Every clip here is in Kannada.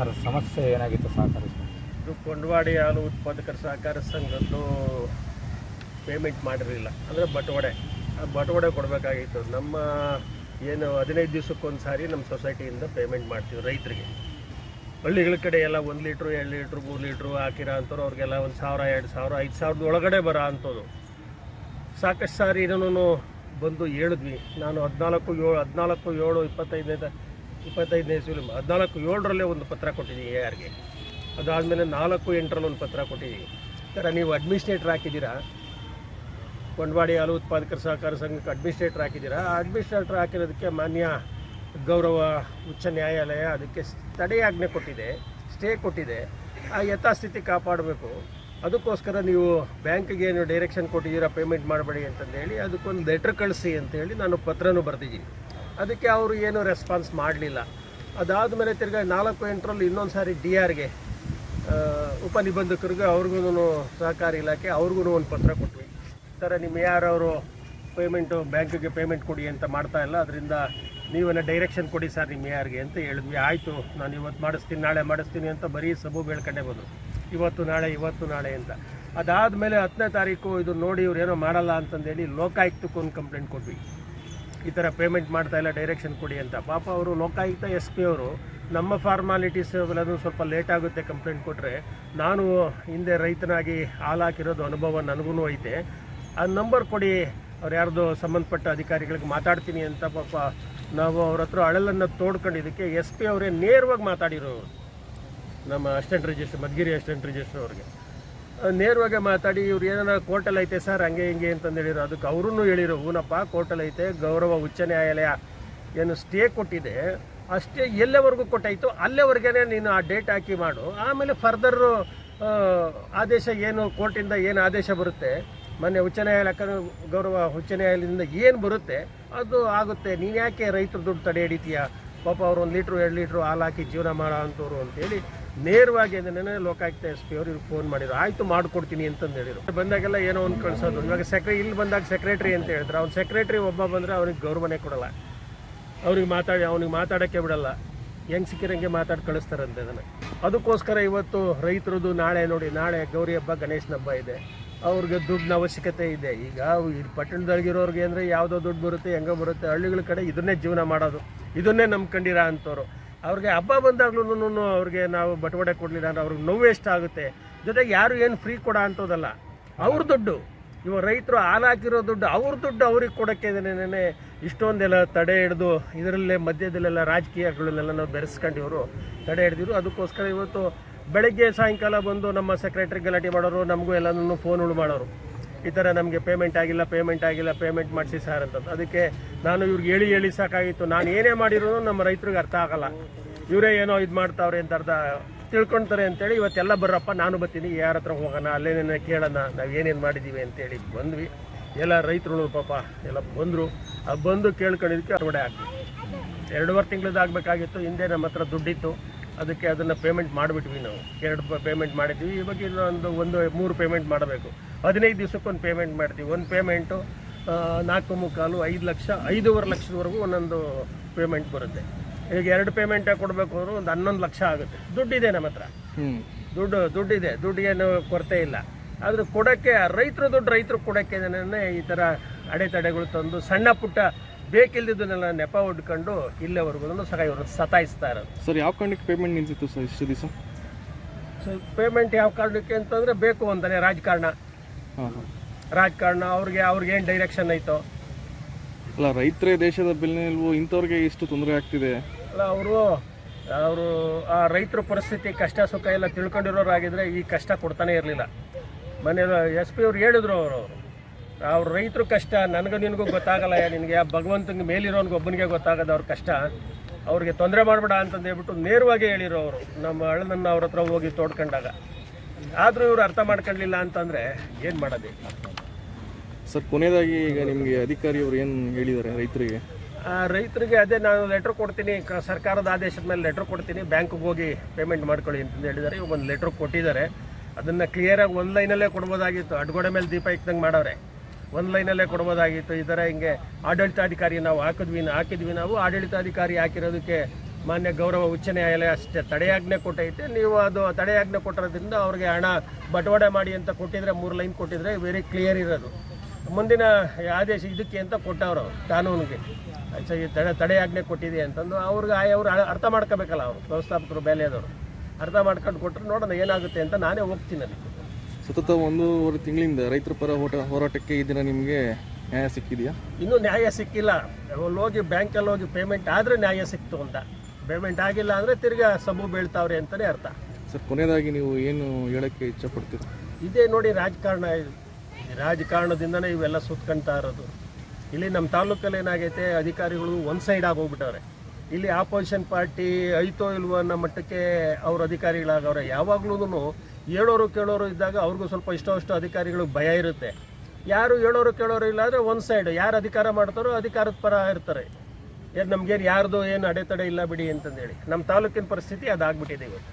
ಸಮಸ್ಯೆ ಏನಾಗಿತ್ತು ಸಹಕಾರ ಇದು ಕೊಂಡವಾಡಿ ಹಾಲು ಉತ್ಪಾದಕರ ಸಹಕಾರ ಸಂಘದ್ದು ಪೇಮೆಂಟ್ ಮಾಡಿರಲಿಲ್ಲ. ಅಂದರೆ ಬಟವಾಡೆ. ಬಟವಾಡೆ ಕೊಡಬೇಕಾಗಿತ್ತು. ನಮ್ಮ ಏನು ಹದಿನೈದು ದಿವಸಕ್ಕೊಂದು ಸಾರಿ ನಮ್ಮ ಸೊಸೈಟಿಯಿಂದ ಪೇಮೆಂಟ್ ಮಾಡ್ತೀವಿ ರೈತರಿಗೆ. ಹಳ್ಳಿಗಳ ಕಡೆ ಎಲ್ಲ ಒಂದು ಲೀಟ್ರು, ಎರಡು ಲೀಟ್ರು, ಮೂರು ಲೀಟ್ರು ಹಾಕಿರೋ ಅಂಥವ್ರು ಅವ್ರಿಗೆಲ್ಲ ಒಂದು ಸಾವಿರ, ಎರಡು ಸಾವಿರ, ಐದು ಸಾವಿರದ ಒಳಗಡೆ ಬರ ಅಂಥದ್ದು ಸಾಕಷ್ಟು ಸಾರಿ ಇದನ್ನು ಬಂದು ಹೇಳಿದ್ವಿ. ನಾನು ಹದಿನಾಲ್ಕು ಏಳು ಹದಿನಾಲ್ಕು ಏಳು, ಇಪ್ಪತ್ತೈದನೇ ಇಪ್ಪತ್ತೈದನೇ ಇಸ್ವಿಲಿ ಹದಿನಾಲ್ಕು ಏಳರಲ್ಲೇ ಒಂದು ಪತ್ರ ಕೊಟ್ಟಿದ್ದೀನಿ ಎ ಆರ್ಗೆ ಅದಾದಮೇಲೆ ನಾಲ್ಕು ಎಂಟರಲ್ಲಿ ಒಂದು ಪತ್ರ ಕೊಟ್ಟಿದ್ದೀವಿ. ಸರ್ ನೀವು ಅಡ್ಮಿನಿಸ್ಟ್ರೇಟರ್ ಹಾಕಿದ್ದೀರಾ? ಕೊಂಡವಾಡಿ ಹಾಲು ಉತ್ಪಾದಕರ ಸಹಕಾರ ಸಂಘಕ್ಕೆ ಅಡ್ಮಿನಿಸ್ಟ್ರೇಟರ್ ಹಾಕಿದ್ದೀರಾ? ಆ ಅಡ್ಮಿನಿಸ್ಟ್ರೇಟರ್ ಹಾಕಿರೋದಕ್ಕೆ ಮಾನ್ಯ ಗೌರವ ಉಚ್ಚ ನ್ಯಾಯಾಲಯ ಅದಕ್ಕೆ ತಡೆಯಾಜ್ಞೆ ಕೊಟ್ಟಿದೆ, ಸ್ಟೇ ಕೊಟ್ಟಿದೆ. ಆ ಯಥಾಸ್ಥಿತಿ ಕಾಪಾಡಬೇಕು. ಅದಕ್ಕೋಸ್ಕರ ನೀವು ಬ್ಯಾಂಕಿಗೆ ಏನು ಡೈರೆಕ್ಷನ್ ಕೊಟ್ಟಿದ್ದೀರಾ ಪೇಮೆಂಟ್ ಮಾಡಬೇಡಿ ಅಂತಂದೇಳಿ ಅದಕ್ಕೊಂದು ಲೆಟ್ರ್ ಕಳಿಸಿ ಅಂತೇಳಿ ನಾನು ಪತ್ರನೂ ಬರೆದಿದ್ದೀನಿ. ಅದಕ್ಕೆ ಅವರು ಏನು ರೆಸ್ಪಾನ್ಸ್ ಮಾಡಲಿಲ್ಲ. ಅದಾದ ಮೇಲೆ ತಿರ್ಗಾ ನಾಲ್ಕು, ಎಂಟರಲ್ಲಿ ಇನ್ನೊಂದು ಸಾರಿ ಡಿ ಆರ್ಗೆ ಉಪನಿಬಂಧಕರಿಗೆ ಅವ್ರಿಗೂ ಸಹಕಾರಿ ಇಲಾಖೆ ಅವ್ರಿಗೂ ಒಂದು ಪತ್ರ ಕೊಟ್ವಿ. ಈ ಥರ ನಿಮ್ಮ ಯಾರವರು ಪೇಮೆಂಟು ಬ್ಯಾಂಕಿಗೆ ಪೇಮೆಂಟ್ ಕೊಡಿ ಅಂತ ಮಾಡ್ತಾ ಇಲ್ಲ. ಅದರಿಂದ ನೀವೆಲ್ಲ ಡೈರೆಕ್ಷನ್ ಕೊಡಿ ಸರ್ ನಿಮ್ಮ ಯಾರಿಗೆ ಅಂತ ಹೇಳಿದ್ವಿ. ಆಯಿತು, ನಾನು ಇವತ್ತು ಮಾಡಿಸ್ತೀನಿ, ನಾಳೆ ಮಾಡಿಸ್ತೀನಿ ಅಂತ ಬರೀ ಸಬು ಬೆಳ್ಕೊಂಡೇ ಬಂದರು. ಇವತ್ತು ನಾಳೆ ಇವತ್ತು ನಾಳೆ ಅಂತ. ಅದಾದಮೇಲೆ ಹತ್ತನೇ ತಾರೀಕು ಇದು ನೋಡಿ ಇವ್ರು ಏನೋ ಮಾಡಲ್ಲ ಅಂತಂದೇಳಿ ಲೋಕಾಯುಕ್ತಕ್ಕೆ ಒಂದು ಕಂಪ್ಲೇಂಟ್ ಕೊಟ್ವಿ. ಈ ಥರ ಪೇಮೆಂಟ್ ಮಾಡ್ತಾ ಇಲ್ಲ ಡೈರೆಕ್ಷನ್ ಕೊಡಿ ಅಂತ. ಪಾಪ ಅವರು ಲೋಕಾಯುಕ್ತ ಎಸ್ ಪಿ ಅವರು ನಮ್ಮ ಫಾರ್ಮಾಲಿಟೀಸ್ ಎಲ್ಲನೂ ಸ್ವಲ್ಪ ಲೇಟ್ ಆಗುತ್ತೆ ಕಂಪ್ಲೇಂಟ್ ಕೊಟ್ಟರೆ ನಾನು ಹಿಂದೆ ರೈತನಾಗಿ ಹಾಲು ಹಾಕಿರೋದು ಅನುಭವ ನನಗೂ ಐತೆ. ಆ ನಂಬರ್ ಕೊಡಿ, ಅವ್ರು ಯಾರ್ದು ಸಂಬಂಧಪಟ್ಟ ಅಧಿಕಾರಿಗಳಿಗೆ ಮಾತಾಡ್ತೀನಿ ಅಂತ ಪಾಪ ನಾವು ಅವ್ರ ಹತ್ರ ಅಳಲನ್ನು ತೋಡ್ಕೊಂಡಿದ್ದಕ್ಕೆ ಎಸ್ ಪಿ ಅವರೇ ನೇರವಾಗಿ ಮಾತಾಡಿರೋರು. ನಮ್ಮ assistant register Madhugiri assistant register ಅವ್ರಿಗೆ. ನೇರವಾಗಿ ಮಾತಾಡಿ, ಇವ್ರು ಏನಾರ ಕೋರ್ಟಲ್ಲಿ ಐತೆ ಸರ್, ಹಂಗೆ ಹಿಂಗೆ ಅಂತಂದು ಹೇಳಿದ್ರು. ಅದಕ್ಕೆ ಅವ್ರೂ ಹೇಳಿರು ಹೂನಪ್ಪ, ಕೋರ್ಟಲ್ಲಿ ಐತೆ, ಗೌರವ ಉಚ್ಚ ನ್ಯಾಯಾಲಯ ಏನು ಸ್ಟೇ ಕೊಟ್ಟಿದೆ. ಅಷ್ಟೇ ಎಲ್ಲೆವರೆಗೂ ಕೊಟ್ಟಾಯಿತು? ಅಲ್ಲೇವರೆಗೇ ನೀನು ಆ ಡೇಟ್ ಹಾಕಿ ಮಾಡು. ಆಮೇಲೆ ಫರ್ದರು ಆದೇಶ ಏನು, ಕೋರ್ಟಿಂದ ಏನು ಆದೇಶ ಬರುತ್ತೆ? ಮೊನ್ನೆ ಉಚ್ಚ ನ್ಯಾಯಾಲಯ, ಗೌರವ ಉಚ್ಚ ನ್ಯಾಯಾಲಯದಿಂದ ಏನು ಬರುತ್ತೆ? ಅದು ಆಗುತ್ತೆ. ನೀನು ಯಾಕೆ ರೈತರು ದುಡ್ಡು ತಡೆ ಹಿಡಿತೀಯ ಪಾಪ ಅವ್ರು ಒಂದು ಲೀಟ್ರು, ಎರಡು ಲೀಟ್ರು ಹಾಲು ಹಾಕಿ ಜೀವನ ಮಾಡೋ ಅಂಥವ್ರು ಅಂತೇಳಿ ನೇರವಾಗಿ ಅದನ್ನೇ ಲೋಕಾಯುಕ್ತ ಎಸ್ ಪಿ ಅವರು ಇವ್ರಿಗೆ ಫೋನ್ ಮಾಡಿದ್ರು. ಆಯಿತು ಮಾಡ್ಕೊಡ್ತೀನಿ ಅಂತಂದು ಹೇಳಿದ್ರು. ಬಂದಾಗೆಲ್ಲ ಏನೋ ಒಂದು ಕಳ್ಸೋದು. ಇವಾಗ ಸೆಕ್ರೆ ಇಲ್ಲಿ ಬಂದಾಗ ಸೆಕ್ರೆಟ್ರಿ ಅಂತ ಹೇಳಿದ್ರು. ಅವ್ನು ಸೆಕ್ರೆಟ್ರಿ ಒಬ್ಬ ಬಂದರೆ ಅವ್ರಿಗೆ ಗೌರವನೇ ಕೊಡಲ್ಲ. ಅವ್ರಿಗೆ ಮಾತಾಡಿ, ಅವ್ನಿಗೆ ಮಾತಾಡೋಕ್ಕೆ ಬಿಡಲ್ಲ. ಹೆಂಗೆ ಸಿಕ್ಕಿರಂಗೆ ಮಾತಾಡಿ ಕಳಿಸ್ತಾರಂತೆ ಅದನ್ನು. ಅದಕ್ಕೋಸ್ಕರ ಇವತ್ತು ರೈತರದ್ದು ನಾಳೆ ನೋಡಿ, ನಾಳೆ ಗೌರಿ ಹಬ್ಬ, ಗಣೇಶನ ಹಬ್ಬ ಇದೆ. ಅವ್ರಿಗೆ ದುಡ್ಡಿನ ಅವಶ್ಯಕತೆ ಇದೆ. ಈಗ ಪಟ್ಟಣದೊಳಗಿರೋರ್ಗೆ ಅಂದರೆ ಯಾವುದೋ ದುಡ್ಡು ಬರುತ್ತೆ, ಹೆಂಗೋ ಬರುತ್ತೆ. ಹಳ್ಳಿಗಳ ಕಡೆ ಇದನ್ನೇ ಜೀವನ ಮಾಡೋದು. ಇದನ್ನೇ ನಂಬ್ಕೊಂಡಿರ ಅಂಥವ್ರು ಅವ್ರಿಗೆ ಹಬ್ಬ ಬಂದಾಗ್ಲೂ ಅವ್ರಿಗೆ ನಾವು ಬಟವಡೆ ಕೊಡಲಿಲ್ಲ ಅಂದ್ರೆ ಅವ್ರಿಗೆ ನೋವು ಎಷ್ಟಾಗುತ್ತೆ. ಜೊತೆಗೆ ಯಾರು ಏನು ಫ್ರೀ ಕೊಡ ಅಂತೋದಲ್ಲ, ಅವ್ರ ದುಡ್ಡು. ಇವ ರೈತರು ಹಾಲಾಕಿರೋ ದುಡ್ಡು, ಅವ್ರ ದುಡ್ಡು ಅವ್ರಿಗೆ ಕೊಡೋಕ್ಕೆ ನೆನೆ ಇಷ್ಟೊಂದೆಲ್ಲ ತಡೆ ಹಿಡಿದು ಇದರಲ್ಲೇ ಮಧ್ಯದಲ್ಲೆಲ್ಲ ರಾಜಕೀಯಗಳನ್ನೆಲ್ಲ ನಾವು ಬೆರೆಸ್ಕೊಂಡು ಇವರು ತಡೆ ಹಿಡಿದಿರು ಅದಕ್ಕೋಸ್ಕರ ಇವತ್ತು ಬೆಳಗ್ಗೆ ಸಾಯಂಕಾಲ ಬಂದು ನಮ್ಮ ಸೆಕ್ರೆಟರಿ ಗಲಾಟೆ ಮಾಡೋರು, ನಮಗೂ ಎಲ್ಲನೂ ಫೋನ್ಗಳು ಮಾಡೋರು. ಈ ಥರ ನಮಗೆ ಪೇಮೆಂಟ್ ಆಗಿಲ್ಲ ಪೇಮೆಂಟ್ ಆಗಿಲ್ಲ ಪೇಮೆಂಟ್ ಮಾಡಿಸಿ ಸರ್ ಅಂತ. ಅದಕ್ಕೆ ನಾನು ಇವ್ರಿಗೆ ಹೇಳಿ ಹೇಳಿ ಸಾಕಾಗಿತ್ತು. ನಾನು ಏನೇ ಮಾಡಿರೋ ನಮ್ಮ ರೈತರಿಗೆ ಅರ್ಥ ಆಗಲ್ಲ. ಇವರೇ ಏನೋ ಇದು ಮಾಡ್ತಾವ್ರೆ ಅಂತ ಅರ್ಧ ತಿಳ್ಕೊಳ್ತಾರೆ ಅಂತೇಳಿ ಇವತ್ತೆಲ್ಲ ಬರ್ರಪ್ಪ, ನಾನು ಬರ್ತೀನಿ, ಯಾರ ಹತ್ರ ಹೋಗೋಣ ಅಲ್ಲೇನೇನೆ ಕೇಳೋಣ, ನಾವು ಏನೇನು ಮಾಡಿದ್ದೀವಿ ಅಂತೇಳಿ ಬಂದ್ವಿ. ಎಲ್ಲ ರೈತರು ಪಾಪ, ಎಲ್ಲ ಬಂದರು. ಆ ಬಂದು ಕೇಳ್ಕೊಂಡಿದ್ದಕ್ಕೆ ಹೊರಗಡೆ ಆಗ್ತಿತ್ತು ಎರಡೂವರೆ ತಿಂಗಳದ್ದು ಆಗಬೇಕಾಗಿತ್ತು, ಹಿಂದೆ ನಮ್ಮ ಹತ್ರ ದುಡ್ಡಿತ್ತು. ಅದಕ್ಕೆ ಅದನ್ನು ಪೇಮೆಂಟ್ ಮಾಡಿಬಿಟ್ವಿ ನಾವು. ಎರಡು ಪೇಮೆಂಟ್ ಮಾಡಿದ್ವಿ. ಇವಾಗ ಇನ್ನೊಂದು ಒಂದು ಮೂರು ಪೇಮೆಂಟ್ ಮಾಡಬೇಕು. ಹದಿನೈದು ದಿವಸಕ್ಕೊಂದು ಪೇಮೆಂಟ್ ಮಾಡ್ತೀವಿ. ಒಂದು ಪೇಮೆಂಟು ನಾಲ್ಕು ಮುಕ್ಕಾಲು ಐದು ಲಕ್ಷ ಐದೂವರೆ ಲಕ್ಷದವರೆಗೂ ಒಂದೊಂದು ಪೇಮೆಂಟ್ ಬರುತ್ತೆ. ಈಗ ಎರಡು ಪೇಮೆಂಟ್ ಕೊಡಬೇಕು ಅಂದ್ರೆ ಒಂದು ಹನ್ನೊಂದು ಲಕ್ಷ ಆಗುತ್ತೆ. ದುಡ್ಡಿದೆ ನಮ್ಮ ಹತ್ರ. ಹ್ಞೂ ದುಡ್ಡು ದುಡ್ಡಿದೆ. ದುಡ್ಡಿಗೇನು ಕೊರತೆ ಇಲ್ಲ. ಆದ್ರೆ ಕೊಡೋಕ್ಕೆ ರೈತರು ದುಡ್ಡು ರೈತರು ಕೊಡೋಕ್ಕೆ ಈ ಥರ ಅಡೆತಡೆಗಳು ತಂದು ಸಣ್ಣ ಪುಟ್ಟ ಬೇಕಿಲ್ದಿದ್ದನ್ನೆಲ್ಲ ನೆಪ ಹೊಡ್ಕೊಂಡು ಇಲ್ಲೇವರೆಗೂ ಸಹ ಇವರು ಸತಾಯಿಸ್ತಾ ಇರೋದು. ಸರ್ ಯಾವ ಕಾರಣಕ್ಕೆ ಪೇಮೆಂಟ್ ನಿಂತಿತ್ತು ಸರ್ ಇಷ್ಟು ದಿವಸ? ಸೊ ಪೇಮೆಂಟ್ ಯಾವ ಕಾರಣಕ್ಕೆ ಅಂತಂದರೆ ಬೇಕು ಅಂತಾನೆ ರಾಜಕಾರಣ. ರಾಜಕಾರಣ ಅವ್ರಿಗೆ ಅವ್ರಿಗೆ ಏನು ಡೈರೆಕ್ಷನ್ ಐತೋ. ಅಲ್ಲ ರೈತರೇ ದೇಶದ ಬೆನ್ನೆಲುಬು ಇಂಥವ್ರಿಗೆ ಇಷ್ಟು ತೊಂದರೆ ಆಗ್ತಿದೆ. ಅಲ್ಲ ಅವರು ಅವರು ಆ ರೈತರ ಪರಿಸ್ಥಿತಿ ಕಷ್ಟ ಸುಖ ಎಲ್ಲ ತಿಳ್ಕೊಂಡಿರೋರಾಗಿದ್ದರೆ ಈ ಕಷ್ಟ ಕೊಡ್ತಾನೆ ಇರಲಿಲ್ಲ. ಮನೆ ಎಸ್ ಪಿ ಅವ್ರು ಹೇಳಿದ್ರು ಅವರು. ಅವ್ರ ರೈತರು ಕಷ್ಟ ನನಗೂ ನಿನಗೂ ಗೊತ್ತಾಗಲ್ಲ ನಿನಗೆ. ಆ ಭಗವಂತನಿಗೆ ಮೇಲಿರೋನ್ಗೆ ಒಬ್ಬನಿಗೆ ಗೊತ್ತಾಗದ ಅವ್ರ ಕಷ್ಟ. ಅವ್ರಿಗೆ ತೊಂದರೆ ಮಾಡಬೇಡ ಅಂತಂದೇಳ್ಬಿಟ್ಟು ನೇರವಾಗಿ ಹೇಳಿರೋ ಅವರು. ನಮ್ಮ ಅಣ್ಣನ ಅವ್ರ ಹತ್ರ ಹೋಗಿ ತೋಡ್ಕೊಂಡಾಗ. ಆದರೂ ಇವರು ಅರ್ಥ ಮಾಡ್ಕೊಳ್ಳಿಲ್ಲ ಅಂತಂದರೆ ಏನು ಮಾಡೋದು? ಸರ್ ಕೊನೆಯದಾಗಿ ಈಗ ನಿಮಗೆ ಅಧಿಕಾರಿಯವರು ಏನು ಹೇಳಿದ್ದಾರೆ ರೈತರಿಗೆ? ರೈತರಿಗೆ ಅದೇ ನಾನು ಲೆಟ್ರ್ ಕೊಡ್ತೀನಿ. ಸರ್ಕಾರದ ಆದೇಶದ ಮೇಲೆ ಲೆಟ್ರ್ ಕೊಡ್ತೀನಿ. ಬ್ಯಾಂಕ್ಗೆ ಹೋಗಿ ಪೇಮೆಂಟ್ ಮಾಡ್ಕೊಳ್ಳಿ ಅಂತ ಹೇಳಿದ್ದಾರೆ ಇವಾಗ ಒಂದು ಲೆಟ್ರ್ ಕೊಟ್ಟಿದ್ದಾರೆ. ಅದನ್ನು ಕ್ಲಿಯರಾಗಿ ಒಂದು ಲೈನಲ್ಲೇ ಕೊಡ್ಬೋದಾಗಿತ್ತು. ಅಡ್ಗೋಡೆ ಮೇಲೆ ದೀಪ ಇಕ್ಕಂಗೆ ಮಾಡವ್ರೆ. ಒಂದು ಲೈನಲ್ಲೇ ಕೊಡ್ಬೋದಾಗಿತ್ತು. ಈ ಥರ ಹಿಂಗೆ ಆಡಳಿತಾಧಿಕಾರಿ ನಾವು ಹಾಕಿದ್ವಿ ಹಾಕಿದ್ವಿ. ನಾವು ಆಡಳಿತಾಧಿಕಾರಿ ಹಾಕಿರೋದಕ್ಕೆ ಮಾನ್ಯ ಗೌರವ ಉಚ್ಚ ನ್ಯಾಯಾಲಯ ಅಷ್ಟೇ. ತಡೆಯಾಜ್ಞೆ ಕೊಟ್ಟೈತೆ ನೀವು ಅದು ತಡೆಯಾಜ್ಞೆ ಕೊಟ್ಟಿರೋದ್ರಿಂದ ಅವ್ರಿಗೆ ಹಣ ಬಟವಾಡೆ ಮಾಡಿ ಅಂತ ಕೊಟ್ಟಿದ್ರೆ, ಮೂರು ಲೈನ್ ಕೊಟ್ಟಿದ್ರೆ ವೆರಿ ಕ್ಲಿಯರ್ ಇರೋದು. ಮುಂದಿನ ಆದೇಶ ಇದಕ್ಕೆ ಅಂತ ಕೊಟ್ಟವರು ಕಾನೂನಿಗೆ. ತಡೆ, ತಡೆಯಾಜ್ಞೆ ಕೊಟ್ಟಿದೆ ಅಂತಂದು ಅವ್ರಿಗೆ ಅವ್ರು ಅರ್ಥ ಮಾಡ್ಕೋಬೇಕಲ್ಲ ಅವರು, ವ್ಯವಸ್ಥಾಪಕರು ಬೇಲೆಯದವರು ಅರ್ಥ ಮಾಡ್ಕೊಂಡು ಕೊಟ್ಟರು ನೋಡೋಣ ಏನಾಗುತ್ತೆ ಅಂತ ನಾನೇ ಹೋಗ್ತೀನಿ ಅಲ್ಲಿ. ಸತತ ಒಂದೂವರೆ ತಿಂಗಳಿಂದ ರೈತರ ಪರ ಹೋಟ ಹೋರಾಟಕ್ಕೆ ಈ ದಿನ ನಿಮಗೆ ನ್ಯಾಯ ಸಿಕ್ಕಿದೆಯಾ? ಇನ್ನೂ ನ್ಯಾಯ ಸಿಕ್ಕಿಲ್ಲ. ಅಲ್ಲಿ ಹೋಗಿ ಬ್ಯಾಂಕಲ್ಲಿ ಹೋಗಿ ಪೇಮೆಂಟ್ ಆದರೆ ನ್ಯಾಯ ಸಿಕ್ತು ಅಂತ. ಪೇಮೆಂಟ್ ಆಗಿಲ್ಲ ಅಂದರೆ ತಿರ್ಗಾ ಸಬು ಬೀಳ್ತಾವ್ರೆ ಅಂತಲೇ ಅರ್ಥ. ಸರ್ ಕೊನೆಯದಾಗಿ ನೀವು ಏನು ಹೇಳೋಕ್ಕೆ ಇಚ್ಛಪಡ್ತೀರಿ? ಇದೇ ನೋಡಿ ರಾಜಕಾರಣ ರಾಜಕಾರಣದಿಂದನೇ ಇವೆಲ್ಲ ಸುತ್ಕೊಂತಾ ಇರೋದು. ಇಲ್ಲಿ ನಮ್ಮ ತಾಲೂಕಲ್ಲಿ ಏನಾಗೈತೆ ಅಧಿಕಾರಿಗಳು ಒಂದು ಸೈಡ್ ಆಗೋಗ್ಬಿಟ್ಟವ್ರೆ ಇಲ್ಲಿ ಆಪೋಸಿಷನ್ ಪಾರ್ಟಿ ಐತೋ ಇಲ್ವೋ ಅನ್ನೋ ಮಟ್ಟಕ್ಕೆ ಅವ್ರ ಅಧಿಕಾರಿಗಳಾಗವ್ರೆ. ಯಾವಾಗ್ಲೂ ಹೇಳೋರು ಕೇಳೋರು ಇದ್ದಾಗ ಅವ್ರಿಗೂ ಸ್ವಲ್ಪ ಇಷ್ಟೋ ಅಷ್ಟು ಅಧಿಕಾರಿಗಳು ಭಯ ಇರುತ್ತೆ. ಯಾರು ಹೇಳೋರು ಕೇಳೋರು ಇಲ್ಲ ಅಂದರೆ ಒಂದು ಸೈಡ್ ಯಾರು ಅಧಿಕಾರ ಮಾಡ್ತಾರೋ ಅಧಿಕಾರದ ಪರ ಇರ್ತಾರೆ. ಏನು ನಮ್ಗೇನು ಯಾರ್ದು ಏನು ಅಡೆತಡೆ ಇಲ್ಲ ಬಿಡಿ ಅಂತಂದೇಳಿ. ನಮ್ಮ ತಾಲೂಕಿನ ಪರಿಸ್ಥಿತಿ ಅದಾಗ್ಬಿಟ್ಟಿದೆ ಇವತ್ತು.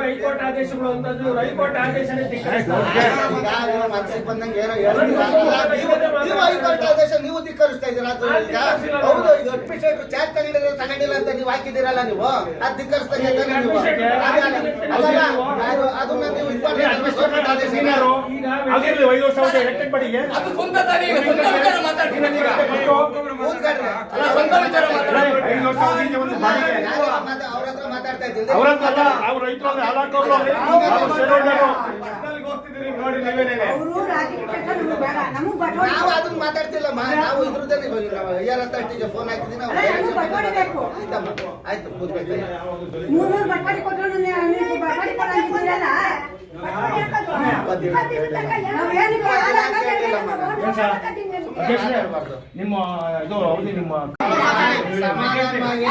ಹೈಕೋರ್ಟ್ ಆದೇಶಗಳು ಅಂತಂದು ಹೈಕೋರ್ಟ್ ಆದೇಶನೇ ಬಂದಂಗೆ ನೀವು ಹೈಕೋರ್ಟ್ ಆದೇಶ ನೀವು ಧಿಕ್ಕರಿಸ್ತಾ ಇದ್ದೀರಾ? ಹೌದು ಇದು ಅಡ್ಮಿನಿಸ್ಟ್ರೇಟರ್ ಚಾರ್ಜ್ ತಗೊಂಡಿದ್ರೆ ತಗೊಂಡಿಲ್ಲ ಅಂತ ನೀವು ಹಾಕಿದ್ದೀರಲ್ಲ ನೀವು? ಅದು ಧಿಕ್ಕರಿಸ್ತಾ ನೀವು? ಅದು- ಅದನ್ನ ನೀವು ಇದು ಮಾಡಿ ಹೈಕೋರ್ಟ್ ಆದೇಶ ಆಗಿರ್ಲಿ ಐದು ವರ್ಷ ಎಲೆಕ್ಟೆಡ್ ಬಾಡಿಗೆ ಅದು ಸ್ವಂತ ತಾನೇ ಈಗ ಸ್ವಂತ ವಿಚಾರ ಮಾತಾಡ್ತೀನಿ ಈಗ. ಸ್ವಂತ ವಿಚಾರ ಮಾತಾಡ್ತೀನಿ. ಐದು ವರ್ಷ ಒಂದು ಬಾಡಿಗೆ ನಾನು ಮಾತಾ- ಅವ್ರ ಹತ್ರ ಮಾತಾಡ್ತಾ ಇದ್ದೀನಿ ಅವರದ್ದಲ್ಲ ನಾವು ರೈತರು ಅಂದ್ರೆ ಹಾಳಾಕೋರು ಅವ್ರು. shareholder. ಹೋಗ್ತಿದ್ದೀರಿ ನೋಡಿ ನೀವೇನೇನೆ ಅವರು ರಾಜಕೀಯ ನಮ್ಗೆ ಬೇಡ. ನಮಗ್ ಬಟವಾಡೆ ನಾವು ಅದನ್ನ ಮಾತಾಡ್ತಿಲ್ಲಮ್ಮ ನಾವು ಇದ್ರದ್ದೇನೆ ನಾವು ಫೋನ್ ಹಾಕಿದ್ದೀನಿ ನಾವು. ಆಯ್ತಮ್ಮ ಆಯ್ತು ಕೂತ್ಬೇಕು ನಾವೇನಿಲ್ಲ ನಿಮ್ಮ ಇದು ಅವಧಿ ನಿಮ್ಮ ಸಮಾಧಾನವಾಗಿ